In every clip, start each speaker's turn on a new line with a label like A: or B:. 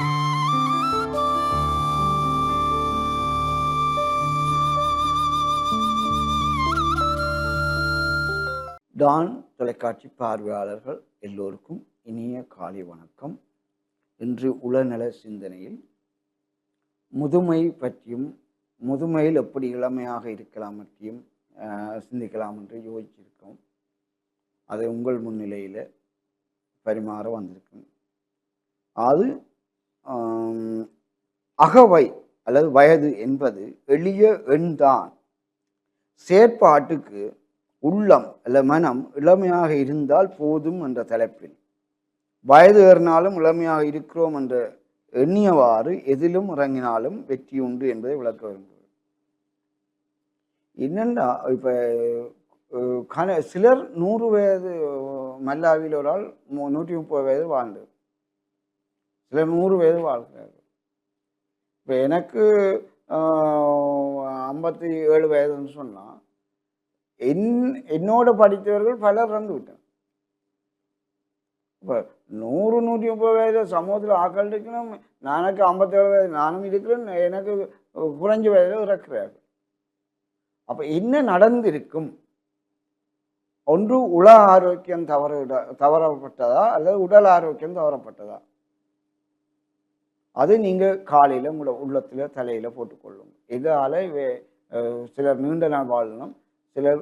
A: Don தொலைக்காட்சி பார்வையாளர்கள் எல்லோருக்கும் இனிய காலை வணக்கம். இன்று உளநல சிந்தனையில் முதுமை பற்றியும் முதுமையில் எப்படி இளமையாக இருக்கலாம் பற்றியும் சிந்திக்கலாம் என்று யோசிச்சிருக்கோம். அதை உங்கள் முன்னிலையில் பரிமாற வந்திருக்கும். அது அகவை அல்லது வயது என்பது எளிய எண்தான். செயற்பாட்டுக்கு உள்ளம் அல்ல மனம் இளமையாக இருந்தால் போதும் என்ற தலைப்பில். வயது ஏறினாலும் இளமையாக இருக்கிறோம் என்ற எண்ணியவாறு எதிலும் இறங்கினாலும் வெற்றி உண்டு என்பதை விளக்க விரும்புகிறேன். என்னென்னா இப்போ கன சிலர் நூறு வயது மல்லாவில் ஒரு ஆள் மு- நூற்றி முப்பது வயது வாழ்ந்து சில நூறு வயது வாழ்கிறார்கள். இப்போ எனக்கு ஐம்பத்தி ஏழு வயதுன்னு சொன்னால் என் என்னோட படித்தவர்கள் பலர் இறந்து விட்டாங்க இப்போ நூறு நூற்றி முப்பது வயது சமூகத்தில் ஆக்கள் இருக்கணும் நானுக்கு ஐம்பத்தேழு வயது நானும் இருக்கிறேன் எனக்கு குறைஞ்ச வயதில் இறக்கிறார்கள். அப்போ என்ன நடந்திருக்கும்? ஒன்று உள ஆரோக்கியம் தவற தவறப்பட்டதா அல்லது உடல் ஆரோக்கியம் தவறப்பட்டதா? அது நீங்கள் காலையில் உங்களோட உள்ளத்தில் தலையில் போட்டுக்கொள்ளுங்க இதால் சிலர் நீண்ட நாள் வாழணும் சிலர்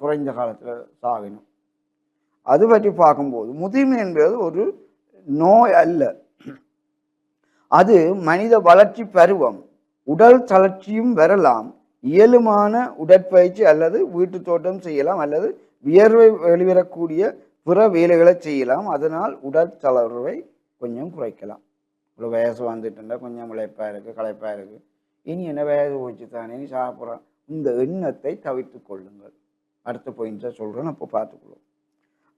A: குறைந்த காலத்தில் சாகணும். அது பற்றி பார்க்கும்போது முதுமை என்பது ஒரு நோய் அல்ல. அது மனித வளர்ச்சி பருவம் உடல் தளர்ச்சியும் வரலாம் இயலுமான உடற்பயிற்சி அல்லது வீட்டு தோட்டம் செய்யலாம் அல்லது வியர்வை வெளிவரக்கூடிய பிற வேலைகளை செய்யலாம். அதனால் உடல் தளர்வை கொஞ்சம் குறைக்கலாம். இவ்வளோ வயசு வந்துட்டுண்டா கொஞ்சம் முளைப்பாக இருக்குது களைப்பாக இருக்குது இனி என்ன வயசு போச்சு தானே நீ சாப்பிட்றான் இந்த எண்ணத்தை தவிர்த்து கொள்ளுங்கள். அடுத்த பாயிண்ட்டாக சொல்கிறேன் அப்போ பார்த்துக்கொள்ளும்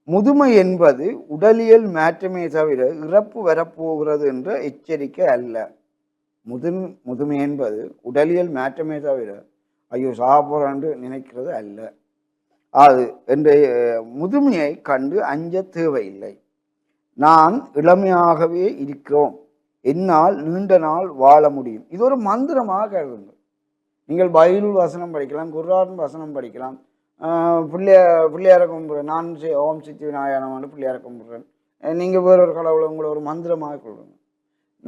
A: முதுமை என்பது உடலியல் மாற்றமே தவிர இறப்பு வரப்போகிறது என்ற எச்சரிக்கை அல்ல. முது முதுமை என்பது உடலியல் மாற்றமே தவிர ஐயோ சாப்பிட்றான்னு நினைக்கிறது அல்ல. அது என்ற முதுமையை கண்டு அஞ்ச தேவையில்லை. நான் இளமையாகவே இருக்கிறோம். என்னால் நீண்ட நாள் வாழ முடியும். இது ஒரு மந்திரமாக கருதுங்க நீங்கள் பைபிள் வசனம் படிக்கலாம் குர்ஆன் வசனம் படிக்கலாம். ஆஹ் பிள்ளைய பிள்ளையார கும்பிடுறேன். நான் ஓம் சித்தி விநாயகனமான பிள்ளையார கும்பிட்றேன். நீங்கள் வேற ஒரு கடவுளை உங்களை ஒரு மந்திரமாக கொள்ளுங்க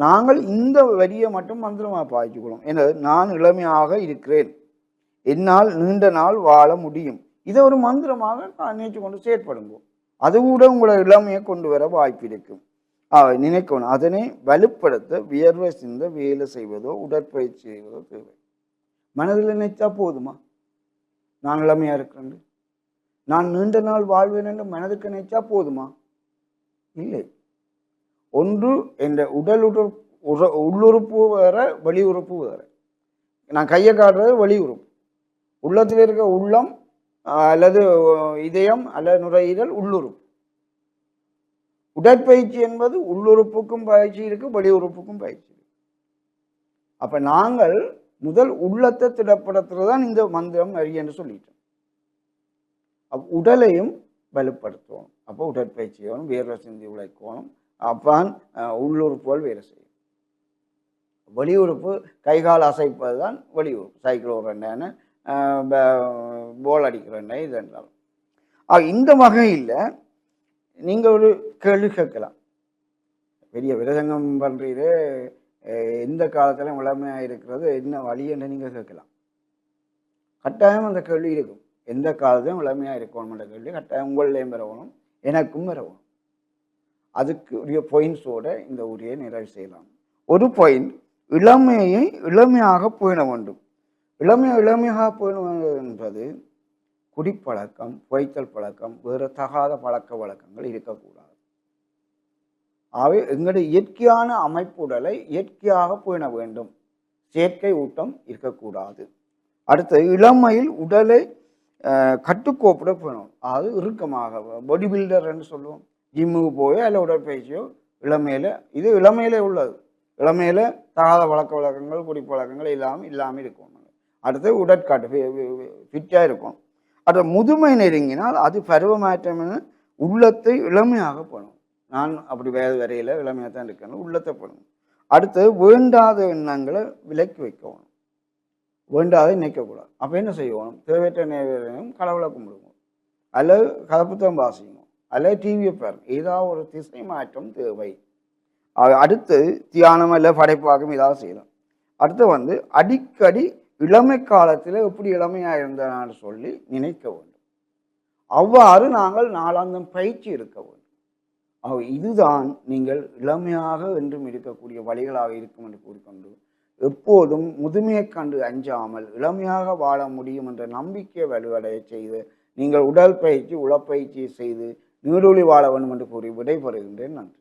A: நாங்கள் இந்த வரியை மட்டும் மந்திரமாக பாய்ச்சிக்கொள்ளும். எனது நான் இளமையாக இருக்கிறேன். என்னால் நீண்ட நாள் வாழ முடியும். இதை ஒரு மந்திரமாக நினைச்சு கொண்டு செயற்படுங்க அது கூட உங்களை இளமையை கொண்டு வர வாய்ப்பு இருக்கும். நினைக்கணும் அதனை வலுப்படுத்த வியர்வை சிந்த வேலை செய்வதோ உடற்பயிற்சி செய்வதோ தேவை. மனதில் நினைத்தா போதுமா? நான் இளமையா இருக்கிறேன் நான் நீண்ட நாள் வாழ்வேன் என்று மனதுக்கு நினைச்சா போதுமா? இல்லை. ஒன்று என்ற உடல் உடற் உற- உள்ளுறுப்பு வேற வெளியுறுப்பு வேற. நான் கையை காட்டுறது வெளியுறுப்பு உள்ளத்தில் இருக்க உள்ளம் அல்லது இதயம் அல்லது நுரையீரல் உள்ளுறுப்பு. உடற்பயிற்சி என்பது உள்ளுறுப்புக்கும் பயிற்சி இருக்குது வெளி உறுப்புக்கும் பயிற்சி இருக்குது அப்போ நாங்கள் முதல் உள்ளத்தை திடப்படுத்துறது தான் இந்த மந்திரம் வரி என்று சொல்லிட்டோம். அப்ப உடலையும் வலுப்படுத்தணும் அப்போ உடற்பயிற்சி வேணும் வேர்வை சிந்தி உழைக்கணும். அப்பான் உள்ளுறுப்புகள் வேலை செய்யும். வெளி உறுப்பு கைகால் அசைப்பது தான் வெளி உறுப்பு சைக்கிள் ஓடுறேன்னு போல் அடிக்கிறேன்னு இது என்றாலும் இந்த வகையில் நீங்கள் ஒரு கேள்வி கேட்கலாம். பெரிய விரதங்கம் பண்ணுறீரு எந்த காலத்திலும் இளமையாக இருக்கிறது என்ன வழி என்று நீங்கள் கேட்கலாம். கட்டாயம் அந்த கேள்வி இருக்கும். எந்த காலத்திலும் இளமையாக இருக்கணும்ன்ற கேள்வி கட்டாயம் உங்களையும் பெறவணும் எனக்கும் பெறவணும் அதுக்கு உரிய பாயிண்ட்ஸோட இந்த உரையை நிறைவு செய்யலாம். ஒரு பாயிண்ட் இளமையை இளமையாக போயிட வேண்டும். இளமையை இளமையாக போயிட என்பது குடிப்பழக்கம் புகைத்தல் பழக்கம் வேறு தகாத பழக்க வழக்கங்கள் இருக்கக்கூடாது. ஆகவே எங்களுடைய இயற்கையான அமைப்புடலை இயற்கையாக பேண வேண்டும். செயற்கை ஊட்டம் இருக்கக்கூடாது. அடுத்து இளமையில் உடலை கட்டுக்கோப்பிட கட்டுக்கோப்புட பேணும் அது இறுக்கமாக பாடி பில்டர்ன்னு சொல்லுவோம். ஜிம்முக்கு போயோ இல்லை உடற்பயிற்சியோ இளமையில் இது இளமையில உள்ளது. இளமையில் தகாத வழக்க வழக்கங்கள் குடிப்பழக்கங்கள் இல்லாமல் இல்லாமல் இருக்கும் அடுத்து உடற்காட்டு ஃபிட்டாக இருக்கும் அது முதுமை நெருங்கினால் அது பருவமாற்றம் என உள்ளத்தை இளமையாக போகணும் நான் அப்படி வயது வரையில் இளமையாக தான் இருக்கணும் உள்ளத்தை போகணும் அடுத்து வேண்டாத எண்ணங்களை விலக்கி வைக்கணும் வேண்டாத நினைக்கக்கூடாது. அப்போ என்ன செய்யணும் தேவையற்ற நேரம் கடவுளை கும்பிடுவோம். அல்லது கதப்புத்தம் வாசிக்கணும் அல்லது டிவியை பாருங்க. ஏதாவது ஒரு திசை மாற்றம் தேவை. அடுத்து தியானம் அல்ல படைப்பாக்கம் ஏதாவது செய்யலாம். அடுத்து வந்து அடிக்கடி இளமை காலத்தில் எப்படி இளமையாக இருந்தனான்னு சொல்லி நினைக்க வேண்டும். அவ்வாறு நாங்கள் நாளாந்தம் பயிற்சி இருக்க வேண்டும். ஆக இதுதான் நீங்கள் இளமையாக என்றும் இருக்கக்கூடிய வழிகளாக இருக்கும் என்று கூறிக்கொண்டு எப்போதும் முதுமையைக் கண்டு அஞ்சாமல் இளமையாக வாழ முடியும் என்ற நம்பிக்கை வலுவடைய செய்து நீங்கள் உடற்பயிற்சி உளப்பயிற்சி செய்து நீடொழி வாழ வேண்டும் என்று கூறி விடைபெறுகின்றேன். நன்றி.